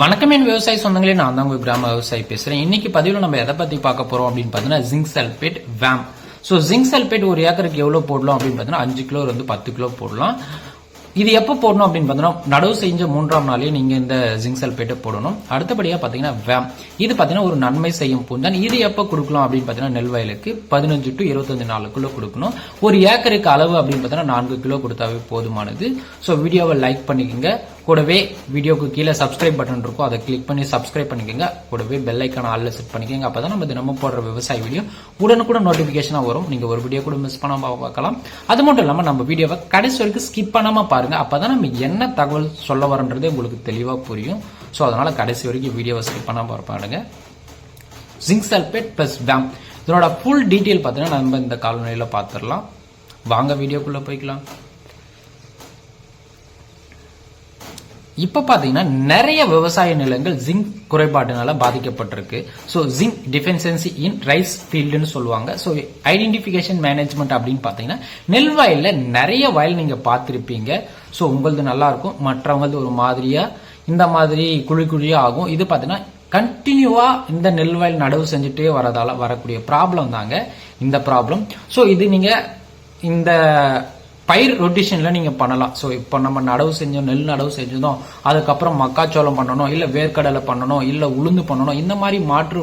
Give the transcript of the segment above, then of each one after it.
வணக்கம் என் விவசாய சொந்தங்களே. நான் தான் உங்கள் கிராம விவசாயி பேசுறேன். இன்னைக்கு பதிவில் நம்ம எதை பத்தி பார்க்க போறோம் அப்படின்னு பார்த்தீங்கன்னா zinc sulphate VAM so zinc sulphate ஒரு ஏக்கருக்கு எவ்வளவு போடலாம் அப்படின்னு பார்த்தீங்கன்னா அஞ்சு கிலோ வந்து பத்து கிலோ போடலாம். இது எப்போ போடணும் அப்படின்னு பார்த்தீங்கன்னா நடவு செஞ்ச மூன்றாம் நாளே நீங்கள் இந்த ஜிங்க் சல்பேட்டை போடணும். அடுத்தபடியாக பார்த்தீங்கன்னா வேம் இது பார்த்தீங்கன்னா ஒரு நன்மை செய்யும் பூந்தான் இது எப்போ கொடுக்கலாம் அப்படின்னு பார்த்தீங்கன்னா நெல் வயலுக்கு பதினஞ்சு டு இருபத்தஞ்சு நாளுக்குள்ளே கொடுக்கணும். ஒரு ஏக்கருக்கு அளவு அப்படின்னு பார்த்தீங்கன்னா நான்கு கிலோ கொடுத்தாவே போதுமானது. ஸோ வீடியோவை லைக் பண்ணிக்கோங்க. கூடவே வீடியோக்கு கீழே சப்ஸ்கிரைப் பட்டன் இருக்கும். அதை கிளிக் பண்ணி சப்ஸ்கிரைப் பண்ணிக்கோங்க. கூடவே பெல் ஐக்கான ஆளில் செட் பண்ணிக்கோங்க. அப்போ தான் நம்ம தினமும் போடுற விவசாய வீடியோ உடனுக்குடன் நோட்டிஃபிகேஷனாக வரும். நீங்கள் ஒரு வீடியோ கூட மிஸ் பண்ணாமல் பார்க்கலாம். அது மட்டும் இல்லாமல் நம்ம வீடியோவை கடைசி வரைக்கும் ஸ்கிப் பண்ணாமல் பாருங்கள் அப்போ தான் நம்ம என்ன தகவல் சொல்ல வரன்றது உங்களுக்கு தெளிவாக புரியும். ஸோ அதனால் கடைசி வரைக்கும் வீடியோவை ஸ்கிப் பண்ணாமல் பாருங்க. ஜிங்க் சல்பேட் ப்ளஸ் பேம் இதனோட ஃபுல் டீட்டெயில் பார்த்தீங்கன்னா நம்ம இந்த காலநிலையில் பார்த்துடலாம் வாங்க வீடியோக்குள்ளே போய்க்கலாம். இப்போ பார்த்தீங்கன்னா நிறைய விவசாய நிலங்கள் ஜிங்க் குறைபாட்டினால பாதிக்கப்பட்டிருக்கு. So zinc deficiency in rice ஃபீல்டுன்னு சொல்லுவாங்க. ஸோ ஐடென்டிஃபிகேஷன் மேனேஜ்மெண்ட் அப்படின்னு பார்த்தீங்கன்னா நெல் வயலில் நிறைய வயல் நீங்கள் பார்த்துருப்பீங்க. ஸோ உங்களது நல்லாயிருக்கும் மற்றவங்களது ஒரு மாதிரியாக இந்த மாதிரி குழி குழியாக ஆகும். இது பார்த்தீங்கன்னா கண்டினியூவாக இந்த நெல் வயல் நடவு செஞ்சுட்டே வரதால வரக்கூடிய ப்ராப்ளம் தாங்க இந்த ப்ராப்ளம் ஸோ இது நீங்கள் இந்த பயிர் ரொட்டேஷன்ல நீங்க பண்ணலாம். ஸோ இப்போ நம்ம நடவு செஞ்சோம் நெல் நடவு செஞ்சதும் அதுக்கப்புறம் மக்காச்சோளம் பண்ணணும் இல்ல வேர்க்கடலை பண்ணணும் இல்ல உளுந்து பண்ணணும் இந்த மாதிரி மாற்று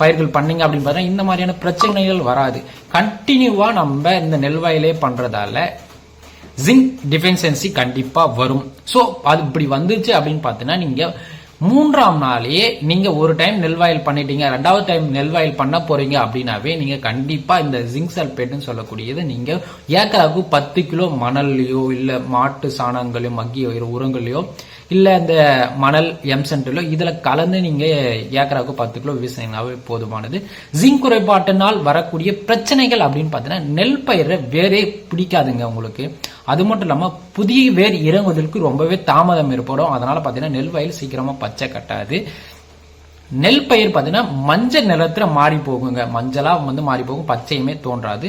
பயிர்கள் பண்ணீங்க அப்படின்னு பார்த்தா இந்த மாதிரியான பிரச்சனைகள் வராது. கண்டினியூவா நம்ம இந்த நெல் வயலே பண்றதால ஜிங்க் டிஃபென்சன்சி கண்டிப்பா வரும். ஸோ அது இப்படி வந்துச்சு அப்படின்னு பார்த்தீங்கன்னா நீங்க மூன்றாம் நாளே நீங்க ஒரு டைம் நெல் பண்ணிட்டீங்க ரெண்டாவது டைம் நெல் வாயில் பண்ண போறீங்க அப்படின்னாவே நீங்க கண்டிப்பா இந்த ஜிங்க் சல்பேட்னு சொல்லக்கூடியது நீங்க ஏக்கராவுக்கு பத்து கிலோ மணல்லையோ இல்ல மாட்டு சாணங்களையோ மக்கிய உரங்களையோ இல்லை இந்த மணல் எம்சென்ட்லோ இதில் கலந்து நீங்கள் ஏக்கராவுக்கு பத்து கிலோ விவசாயங்களாகவே போதுமானது. ஜிங்க் குறைபாட்டினால் வரக்கூடிய பிரச்சனைகள் அப்படின்னு பார்த்தீங்கன்னா நெல் பயிரை வேறே பிடிக்காதுங்க உங்களுக்கு. அது மட்டும் இல்லாமல் புதிய வேர் இறங்குவதற்கு ரொம்பவே தாமதம் ஏற்படும். அதனால் பார்த்தீங்கன்னா நெல் வயல் சீக்கிரமாக பச்சை கட்டாது. நெல் பயிர் பார்த்தீங்கன்னா மஞ்சள் நிலத்தில் மாறி போகுங்க. மஞ்சளாக வந்து மாறி போகும். பச்சையுமே தோன்றாது.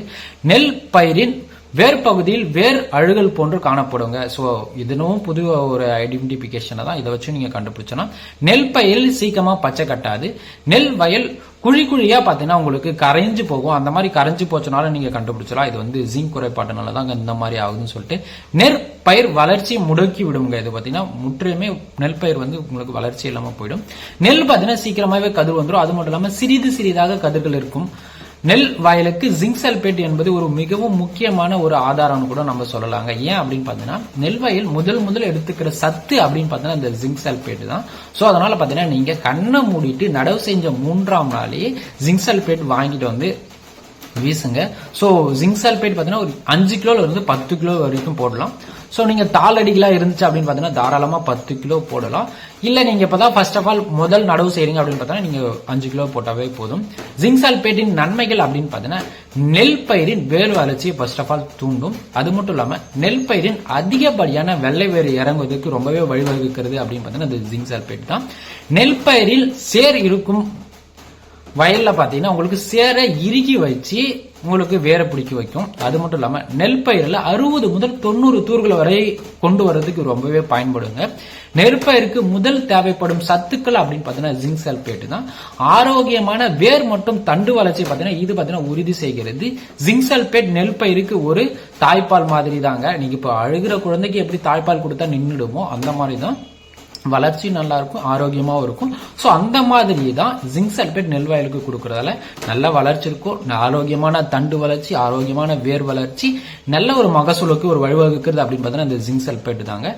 நெல் பயிரின் வேர் பகுதியில் வேர் அழுகல் போன்று காணப்படுங்க. ஸோ இதனும் புது ஒரு ஐடென்டிபிகேஷனை தான் இதை வச்சு நீங்க கண்டுபிடிச்சோன்னா நெல் பயிர் சீக்கிரமா பச்சை கட்டாது. நெல் வயல் குழி குழியா பாத்தீங்கன்னா உங்களுக்கு கரைஞ்சு போகும். அந்த மாதிரி கரைஞ்சு போச்சனால நீங்க கண்டுபிடிச்சலாம் இது வந்து ஜிங்க் குறைபாட்டுனால தான் இந்த மாதிரி ஆகுதுன்னு சொல்லிட்டு. நெற்பயிர் வளர்ச்சி முடக்கி விடுங்க. இது பாத்தீங்கன்னா முற்றிலுமே நெல் பயிர் வந்து உங்களுக்கு வளர்ச்சி இல்லாம போயிடும். நெல் பாத்தீங்கன்னா சீக்கிரமாவே கதிர் வந்துடும் அது மட்டும் இல்லாம சிறிது சிறிதாக கதிர்கள் இருக்கும். நெல் வயலுக்கு ஜிங்க் சல்பேட் என்பது ஒரு மிகவும் முக்கியமான ஒரு ஆதாரம்னு கூட நம்ம சொல்லலாங்க. ஏன் அப்படின்னு பார்த்தீங்கன்னா நெல் வயல் முதல் முதல் எடுத்துக்கிற சத்து அப்படின்னு பார்த்தீங்கன்னா இந்த ஜிங்க் சல்பேட் தான். ஸோ அதனால பார்த்தீங்கன்னா நீங்கள் கண்ணை மூடிட்டு நடவு செஞ்ச மூன்றாம் நாளே ஜிங்க் சல்பேட் வாங்கிட்டு வந்து வீசுங்க. ஸோ ஜிங்க் சல்பேட் பார்த்தீங்கன்னா ஒரு அஞ்சு கிலோலேருந்து பத்து கிலோ வரைக்கும் போடலாம். ஸோ நீங்கள் தாளடிகளாக இருந்துச்சு அப்படின்னு பார்த்தீங்கன்னா தாராளமாக பத்து கிலோ போடலாம். இல்லை நீங்கள் இப்போ தான் ஃபர்ஸ்ட் ஆஃப் ஆல் முதல் நடவு செய்கிறீங்க அப்படின்னு பார்த்தீங்கன்னா நீங்கள் அஞ்சு கிலோ போட்டாவே போதும். ஜிங்க் சல்பேட்டின் நன்மைகள் அப்படின்னு பார்த்தீங்கன்னா நெல் பயிரின் வேர் வளர்ச்சியை ஃபர்ஸ்ட் ஆஃப் ஆல் தூண்டும். அது மட்டும் இல்லாமல் நெல் பயிரின் அதிகப்படியான வெள்ளை வேர் இறங்குவதற்கு ரொம்பவே வழிவகுக்கிறது அப்படின்னு பார்த்தீங்கன்னா அந்த ஜிங்க் சல்பேட் தான். நெல் பயிரில் சேர் இருக்கும் வயலில் பார்த்தீங்கன்னா உங்களுக்கு சேர இறுகி வச்சு உங்களுக்கு வேற பிடிக்க வைக்கும். அது மட்டும் இல்லாமல் நெல் பயிரில் அறுபது முதல் தொண்ணூறு தூர்கள் வரை கொண்டு வர்றதுக்கு ரொம்பவே பயன்படுங்க. நெற்பயிருக்கு முதல் தேவைப்படும் சத்துக்கள் அப்படின்னு பார்த்தீங்கன்னா ஜிங்க் சல்பேட் தான். ஆரோக்கியமான வேர் மற்றும் தண்டு வளர்ச்சி பார்த்தீங்கன்னா இது பார்த்தீங்கன்னா உறுதி செய்கிறது. ஜிங்க் சல்பேட் நெல் பயிருக்கு ஒரு தாய்ப்பால் மாதிரி தாங்க நீங்கள் இப்போ அழுகிற குழந்தைக்கு எப்படி தாய்ப்பால் கொடுத்தா நின்றுடுமோ அந்த மாதிரி தான் வளர்ச்சி நல்லா இருக்கும் ஆரோக்கியமாவும் இருக்கும். ஸோ அந்த மாதிரி தான் ஜிங்க் சல்பேட் நெல் வயலுக்கு கொடுக்கறதால நல்ல வளர்ச்சி இருக்கும். ஆரோக்கியமான தண்டு வளர்ச்சி ஆரோக்கியமான வேர் வளர்ச்சி நல்ல ஒரு மகசூலுக்கு ஒரு வழிவகுக்கிறது அப்படின்னு பார்த்தீங்கன்னா இந்த ஜிங்க் சல்பேட் தாங்க.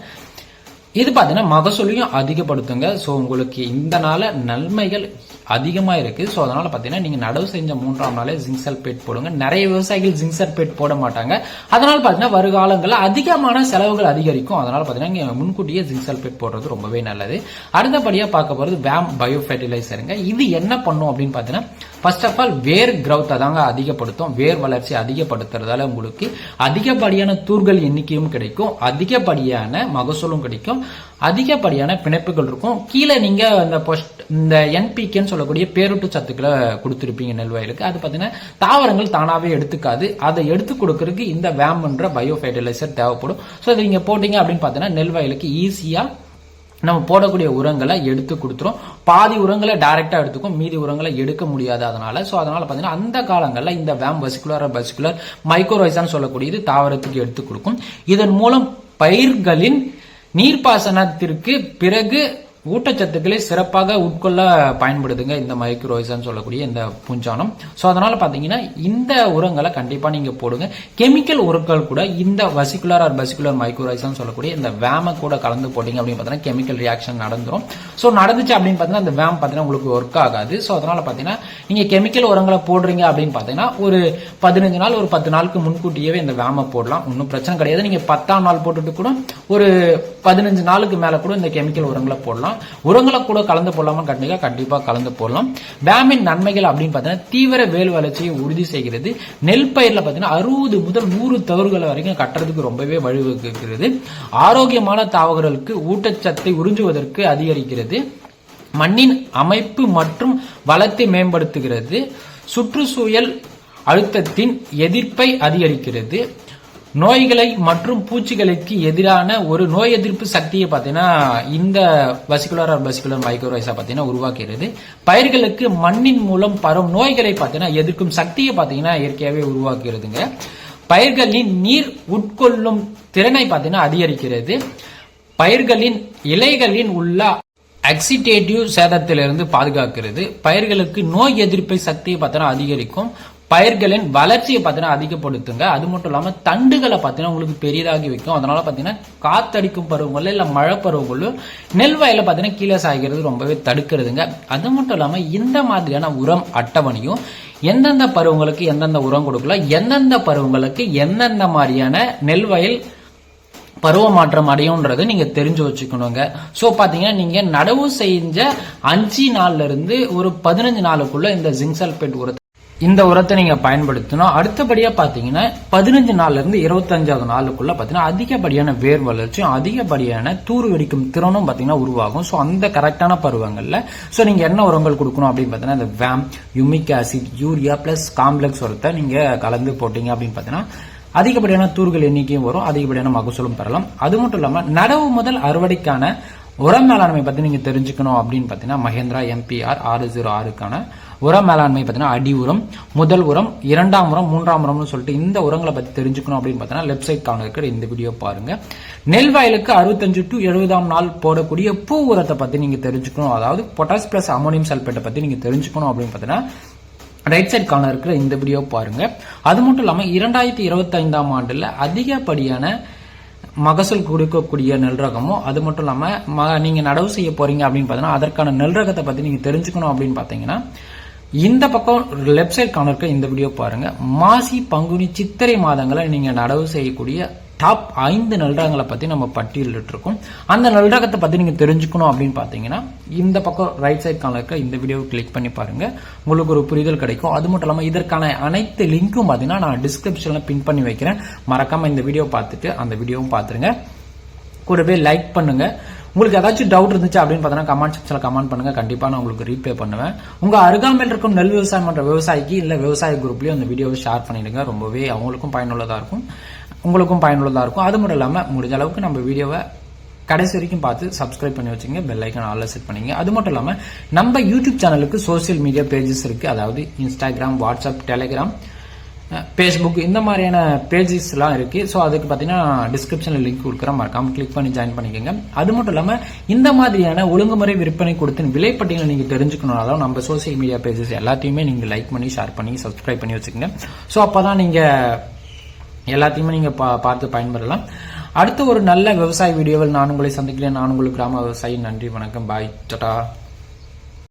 இது பார்த்தீங்கன்னா மகசூலையும் அதிகப்படுத்துங்க. ஸோ உங்களுக்கு இந்த நாள நன்மைகள் அதிகமாக இருக்குது ஸோ அதனால் பார்த்தீங்கன்னா நீங்கள் நடவு செஞ்ச மூன்றாம் நாளே ஜிங்க் சல்பேட் போடுங்க. நிறைய விவசாயிகள் ஜிங்க் சல்பேட் போட மாட்டாங்க. அதனால் பார்த்தீங்கன்னா வருகாலங்களில் அதிகமான செலவுகள் அதிகரிக்கும். அதனால் பார்த்தீங்கன்னா முன்கூட்டியே ஜிங்க் சல்பேட் போடுறது ரொம்பவே நல்லது. அடுத்தபடியாக பார்க்க போகிறது வேம் பயோ ஃபெர்டிலைசருங்க இது என்ன பண்ணும் அப்படின்னு பார்த்தீங்கன்னா ஃபர்ஸ்ட் ஆஃப் ஆல் வேர் க்ரௌத்தை தாங்க அதிகப்படுத்தும். வேர் வளர்ச்சி அதிகப்படுத்துறதால உங்களுக்கு அதிகப்படியான தூர்கள் எண்ணிக்கையும் கிடைக்கும். அதிகப்படியான மகசூலும் கிடைக்கும். அதிகப்படியான பிணைப்புகள் இருக்கும். கீழே நீங்க அந்த பொஸ்ட் இந்த என்பிகேன்னு சொல்லக்கூடிய பேரூட்டு சத்துக்களை கொடுத்துருப்பீங்க நெல் வயலுக்கு அது பார்த்தீங்கன்னா தாவரங்கள் தானாவே எடுத்துக்காது. அதை எடுத்து கொடுக்கறதுக்கு இந்த வேம்ன்ற பயோ ஃபெர்டிலைசர் தேவைப்படும். ஸோ இதை நீங்க போட்டீங்க அப்படின்னு பார்த்தீங்கன்னா நெல் வயலுக்கு ஈஸியா நம்ம போடக்கூடிய உரங்களை எடுத்து கொடுத்துரும். பாதி உரங்களை டைரக்டா எடுத்துக்கும் மீதி உரங்களை எடுக்க முடியாது அதனால. சோ அதனால பாத்தீங்கன்னா அந்த காலங்களில் இந்த வேம் வெசிகுலர் வெசிகுலர் மைக்ரோரைசான்னு சொல்லக்கூடியது தாவரத்துக்கு எடுத்து கொடுக்கும். இதன் மூலம் பயிர்களின் நீர்ப்பாசனத்திற்கு பிறகு ஊட்டச்சத்துக்களை சிறப்பாக உட்கொள்ள பயன்படுதுங்க இந்த மைக்ரோයිசன் சொல்லக்கூடிய இந்த பூஞ்சானம். ஸோ அதனால பார்த்தீங்கன்னா இந்த உரங்களை கண்டிப்பாக நீங்கள் போடுங்க. கெமிக்கல் உரங்கள் கூட இந்த வசிகுலர் ஆர் பசிகுலர் மைக்ரோரைசன் சொல்லக்கூடிய இந்த வேம கூட கலந்து போட்டிங்க அப்படின்னு பார்த்தீங்கன்னா கெமிக்கல் ரியாக்ஷன் நடந்துடும் ஸோ நடந்துச்சு அப்படின்னு பார்த்தீங்கன்னா அந்த வேம் பார்த்தீங்கன்னா உங்களுக்கு ஒர்க் ஆகாது. ஸோ அதனால பார்த்தீங்கன்னா நீங்கள் கெமிக்கல் உரங்களை போடுறீங்க அப்படின்னு பார்த்தீங்கன்னா ஒரு பதினஞ்சு நாள் ஒரு பத்து நாளுக்கு முன்கூட்டியவே இந்த வேமை போடலாம். ஒன்றும் பிரச்சனை கிடையாது. நீங்கள் பத்தாம் நாள் போட்டுட்டு கூட ஒரு பதினஞ்சு நாளுக்கு மேல கூட இந்த கெமிக்கல் உரங்களை போடலாம். உரங்களை கூட கலந்து போடலாமா கண்டிப்பா கண்டிப்பா கலந்து போடலாம். பேமின் நன்மைகள் அப்படின்னு பார்த்தீங்கன்னா தீவிர வேல் வளர்ச்சியை உறுதி செய்கிறது. நெல் பயிரில் பார்த்தீங்கன்னா அறுபது முதல் நூறு தவறுகள் வரைக்கும் கட்டுறதுக்கு ரொம்பவே வழிவகுக்கிறது. ஆரோக்கியமான தாவரங்களுக்கு ஊட்டச்சத்தை உறிஞ்சுவதற்கு அதிகரிக்கிறது. மண்ணின் அமைப்பு மற்றும் வளத்தை மேம்படுத்துகிறது. சுற்றுச்சூழல் அழுத்தத்தின் எதிர்ப்பை அதிகரிக்கிறது. நோய்களை மற்றும் பூச்சிகளுக்கு எதிரான ஒரு நோய் எதிர்ப்பு சக்தியை பார்த்தீங்கன்னா இந்த வசிகுலர் ஆர் பசிகுலர் மைக்ரோரைஸா பார்த்தீங்கன்னா உருவாக்குகிறது. பயிர்களுக்கு மண்ணின் மூலம் பரவும் நோய்களை பார்த்தீங்கன்னா எதிர்க்கும் சக்தியை பார்த்தீங்கன்னா இயற்கையாகவே உருவாக்குகிறதுங்க. பயிர்களின் நீர் உட்கொள்ளும் திறனை பார்த்தீங்கன்னா அதிகரிக்கிறது. பயிர்களின் இலைகளின் உள்ள அக்சிடேட்டிவ் சேதத்திலிருந்து பாதுகாக்கிறது. பயிர்களுக்கு நோய் எதிர்ப்பை சக்தியை பார்த்தீங்கன்னா அதிகரிக்கும். பயிர்களின் வளர்ச்சியை பார்த்தீங்கன்னா அதிகப்படுத்துங்க. அது மட்டும் இல்லாமல் தண்டுகளை பார்த்தீங்கன்னா உங்களுக்கு பெரியதாகி வைக்கும். அதனால பார்த்தீங்கன்னா காத்தடிக்கும் பருவங்களில் இல்லை மழை பருவங்களும் நெல் வயலில் பார்த்தீங்கன்னா கீழே சாய்கிறது ரொம்பவே தடுக்கிறதுங்க. அது மட்டும் இல்லாமல் இந்த மாதிரியான உரம் அட்டவணையும் எந்தெந்த பருவங்களுக்கு எந்தெந்த உரம் கொடுக்கலாம் எந்தெந்த பருவங்களுக்கு எந்தெந்த மாதிரியான நெல் வயல் பருவ மாற்றம் அடையும்ன்றதை நீங்க தெரிஞ்சு வச்சுக்கணுங்க. சோ பாத்தீங்கன்னா நீங்க நடவு செஞ்ச அஞ்சு நாள்ல இருந்து ஒரு பதினஞ்சு நாளுக்குள்ள இந்த ஜிங்க் சல்பேட் உரத்தை இந்த உரத்தை நீங்க பயன்படுத்தணும். அடுத்தபடியா பாத்தீங்கன்னா பதினஞ்சு நாள்ல இருந்து இருபத்தஞ்சாவது நாளுக்குள்ள பாத்தீங்கன்னா அதிகப்படியான வேர் வளர்ச்சியும் அதிகப்படியான தூர் வெடிக்கும் திறனும் பாத்தீங்கன்னா உருவாகும். சோ அந்த கரெக்டான பருவங்கள்ல சோ நீங்க என்ன உரங்கள் கொடுக்கணும் அப்படின்னு பாத்தீங்கன்னா இந்த VAM humic acid urea plus complex உரத்தை நீங்க கலந்து போட்டீங்க அப்படின்னு பாத்தீங்கன்னா அதிகப்படியான தூர்கள் எண்ணிக்கையும் வரும் அதிகப்படியான மகசூலும் பெறலாம். அது மட்டும் இல்லாம நடவு முதல் அறுவடைக்கான உரம் மேலாண்மை பத்தி நீங்க தெரிஞ்சுக்கணும் அப்படின்னு பாத்தீங்கன்னா மகேந்திரா எம்பிஆர் ஆறு ஜீரோ ஆறுக்கான உர மேலாண்மை பார்த்தீங்கன்னா அடி உரம் முதல் உரம் இரண்டாம் உரம் மூன்றாம் உரம்னு சொல்லிட்டு இந்த உரங்களை பத்தி தெரிஞ்சுக்கணும் அப்படின்னு பார்த்தீங்கன்னா லெஃப்ட் சைட் கார்னர் இருக்கிற இந்த வீடியோ பாருங்க. நெல் வயலுக்கு அறுபத்தஞ்சு டு எழுபதாம் நாள் போடக்கூடிய பூ உரத்தை பத்தி நீங்க தெரிஞ்சுக்கணும். அதாவது பொட்டாஸ் பிளஸ் அமோனியம் சல்பேட்டை பத்தி நீங்க தெரிஞ்சுக்கணும் அப்படின்னு பார்த்தீங்கன்னா ரைட் சைட் கார்னர் இருக்கிற இந்த வீடியோ பாருங்க. அது மட்டும் இல்லாமல் இரண்டாயிரத்தி இருபத்தைந்தாம் ஆண்டில் ஆண்டுல அதிகப்படியான மகசூல் கொடுக்கக்கூடிய நெல் ரகமும் அது மட்டும் இல்லாமல் ம- நீங்க நடவு செய்ய போறீங்க அப்படின்னு பார்த்தீங்கன்னா அதற்கான நெல் ரகத்தை பத்தி நீங்க தெரிஞ்சுக்கணும் அப்படின்னு பாத்தீங்கன்னா இந்த பக்கம் லெஃப்ட் சைட் கார்னருக்கு இந்த வீடியோ பாருங்க. மாசி பங்குனி சித்திரை மாதங்களை நீங்க நடவு செய்யக்கூடிய டாப் ஐந்து நல்ரகங்களை பத்தி நம்ம பட்டியலிட்டு இருக்கோம் அந்த நல்ரகத்தை பத்தி நீங்க தெரிஞ்சுக்கணும் அப்படின்னு பாத்தீங்கன்னா இந்த பக்கம் ரைட் சைட் கார்னர் இருக்க இந்த வீடியோ கிளிக் பண்ணி பாருங்க. உங்களுக்கு ஒரு புரிதல் கிடைக்கும். அது மட்டும் இல்லாம இதற்கான அனைத்து லிங்க்கும் பாத்தீங்கன்னா நான் டிஸ்கிரிப்ஷன்ல பின் பண்ணி வைக்கிறேன். மறக்காம இந்த வீடியோ பார்த்துட்டு அந்த வீடியோவும் பாத்துருங்க கூடவே லைக் பண்ணுங்க. உங்களுக்கு ஏதாச்சும் டவுட் இருந்துச்சு அப்படின்னு பார்த்தீங்கன்னா கமெண்ட் செக்ஷன்ல கமெண்ட் பண்ணுங்க. கண்டிப்பா நான் உங்களுக்கு ரீப்ளே பண்ணுவேன். உங்க அருகாமையில் இருக்கும் நெல் விவசாயம் பண்ற விவசாயிக்கு இல்ல விவசாய குரூப்லயும் அந்த வீடியோவை ஷேர் பண்ணிடுங்க. ரொம்பவே அவங்களுக்கும் பயனுள்ளதா இருக்கும். உங்களுக்கும் பயனுள்ளதா இருக்கும். அது மட்டும் இல்லாம முடிஞ்ச அளவுக்கு நம்ம வீடியோவை கடைசி வரைக்கும் பார்த்து சப்ஸ்கிரைப் பண்ணி வச்சுங்க பெல் ஐக்கன் ஆல்ல செட் பண்ணிங்க அது மட்டும் இல்லாம நம்ம யூடியூப் சேனலுக்கு சோஷியல் மீடியா பேஜஸ் இருக்கு. அதாவது இன்ஸ்டாகிராம் வாட்ஸ்அப் டெலிகிராம் ஃபேஸ்புக் இந்த மாதிரியான பேஜஸ்லாம் இருக்குது ஸோ அதுக்கு பார்த்தீங்கன்னா டிஸ்கிரிப்ஷனில் லிங்க் கொடுக்குறேன். மறக்காமல் கிளிக் பண்ணி ஜாயின் பண்ணிக்கோங்க. அது மட்டும் இல்லாமல் இந்த மாதிரியான ஒழுங்குமுறை விற்பனை கொடுத்து விலைப்பட்டியலை நீங்கள் தெரிஞ்சுக்கணும்னாலும் நம்ம சோஷியல் மீடியா பேஜஸ் எல்லாத்தையுமே நீங்கள் லைக் பண்ணி ஷேர் பண்ணி சப்ஸ்கிரைப் பண்ணி வச்சுக்கோங்க. ஸோ அப்போ தான் நீங்கள் எல்லாத்தையுமே நீங்கள் பா பார்த்து பயன்பெறலாம். அடுத்த ஒரு நல்ல விவசாய வீடியோவில் நான் உங்களை சந்திக்கிறேன். நான் உங்களுக்கு கிராம விவசாயி. நன்றி வணக்கம். பாய் டட்டா